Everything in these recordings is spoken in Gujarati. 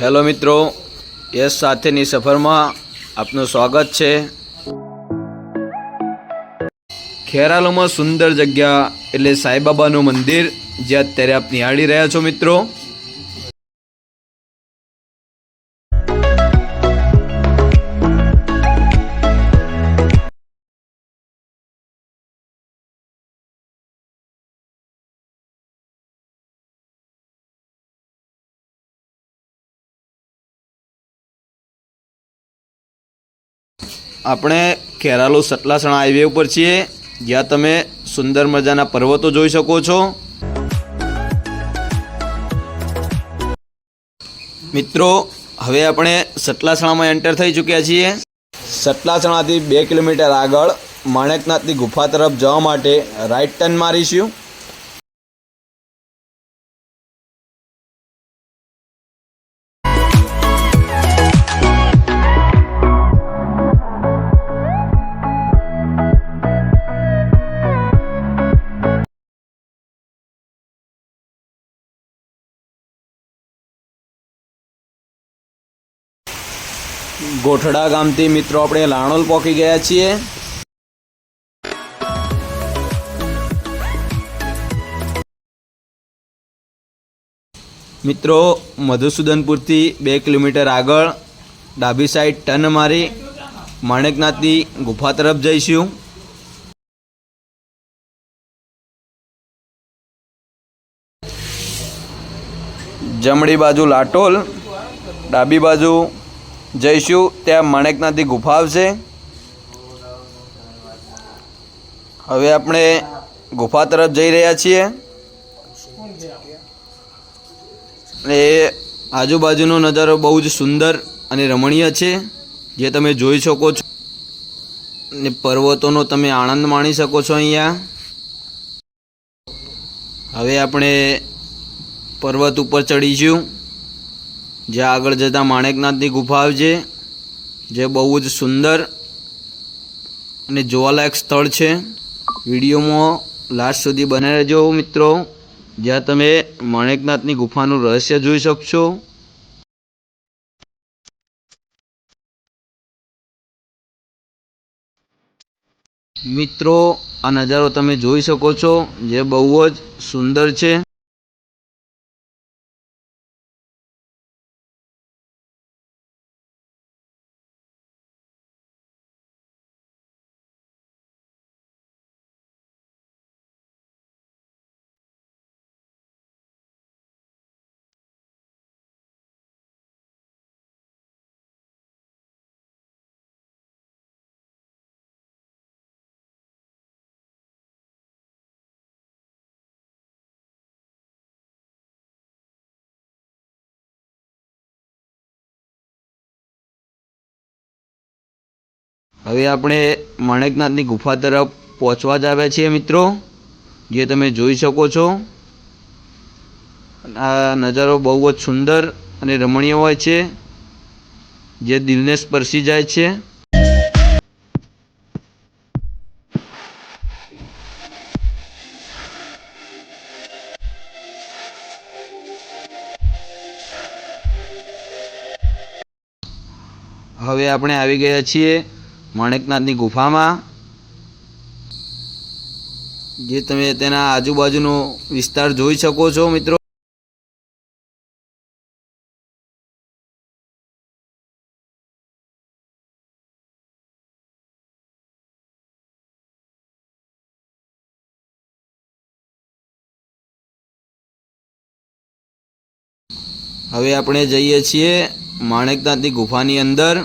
હેલો મિત્રો, યશ સાથેની સફરમાં આપનું સ્વાગત છે. ખેરાલુમાં સુંદર જગ્યા એટલે સાંઈબાબાનું મંદિર, જે અત્યારે આપ નિહાળી રહ્યા છો મિત્રો. આપણે ખેરાલુ સટલાસણા હાઈવે ઉપર છીએ, જ્યાં તમે સુંદર મજાના પર્વતો જોઈ શકો છો. મિત્રો, હવે આપણે સટલાસણામાં એન્ટર થઈ ચૂક્યા છીએ. સટલાસણાથી બે કિલોમીટર આગળ માણેકનાથની ગુફા તરફ જવા માટે રાઈટ ટર્ન મારીશું. ગોઠડા ગામથી મિત્રો આપણે લાણોલ પહોંચી ગયા છીએ. મિત્રો, મધુસૂદનપુરથી બે કિલોમીટર આગળ ડાબી સાઈડ ટર્ન મારી માણેકનાથની ગુફા તરફ જઈશું. જમણી બાજુ લાટોલ, ડાબી બાજુ જઈશું, ત્યાં માણેકનાથની ગુફા આવશે. હવે આપણે ગુફા તરફ જઈ રહ્યા છીએ. એ આજુબાજુનો નજારો બહુ જ સુંદર અને રમણીય છે, જે તમે જોઈ શકો છો. ને પર્વતોનો તમે આનંદ માણી શકો છો અહીંયા. હવે આપણે પર્વત ઉપર ચડીશું. જ્યાં આગળ જતાં માણેકનાથની ગુફા છે જે બહુ જ સુંદર અને જોવાલાયક સ્થળ છે. વિડીયોમાં લાસ્ટ સુધી બને રહેજો મિત્રો. જ્યાં તમે માણેકનાથની ગુફાનું રહસ્ય જોઈ શકશો. મિત્રો, આ નજારો તમે જોઈ શકો છો, જે બહુ જ સુંદર છે. હવે આપણે માણેકનાથની ગુફા તરફ પહોંચવા જ આવ્યા છીએ મિત્રો, જે તમે જોઈ શકો છો. આ નજારો બહુ જ સુંદર અને રમણીય હોય છે, જે દિલને સ્પર્શી જાય છે. હવે આપણે આવી ગયા છીએ માણેકનાથની ગુફામાં, જે તમે તેના આજુબાજુનો વિસ્તાર જોઈ શકો છો, મિત્રો. હવે આપણે જઈએ છીએ માણેકનાથની ગુફાની અંદર.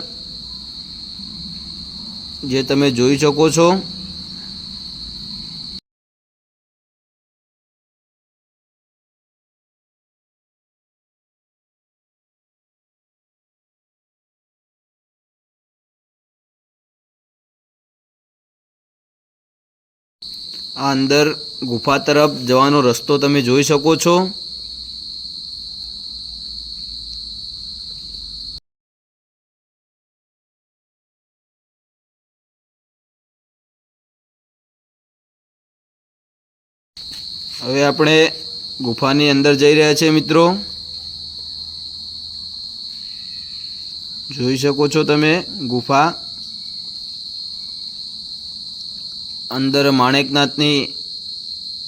જે તમે જોઈ શકો છો. આ અંદર ગુફા તરફ જવાનો રસ્તો તમે જોઈ શકો છો. હવે આપણે ગુફાની અંદર જઈ રહ્યા છીએ મિત્રો. જોઈ શકો છો તમે ગુફા અંદર માણેકનાથની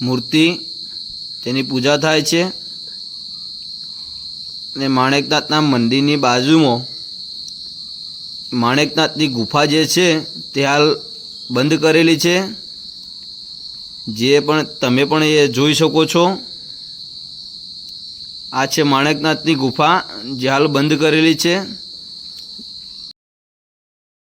મૂર્તિ, તેની પૂજા થાય છે. અને માણેકનાથના મંદિરની બાજુમાં માણેકનાથની ગુફા જે છે તે હાલ બંધ કરેલી છે. જે પણ તમે પણ એ જોઈ શકો છો. આ છે માણેકનાથની ગુફા, જે હાલ બંધ કરેલી છે.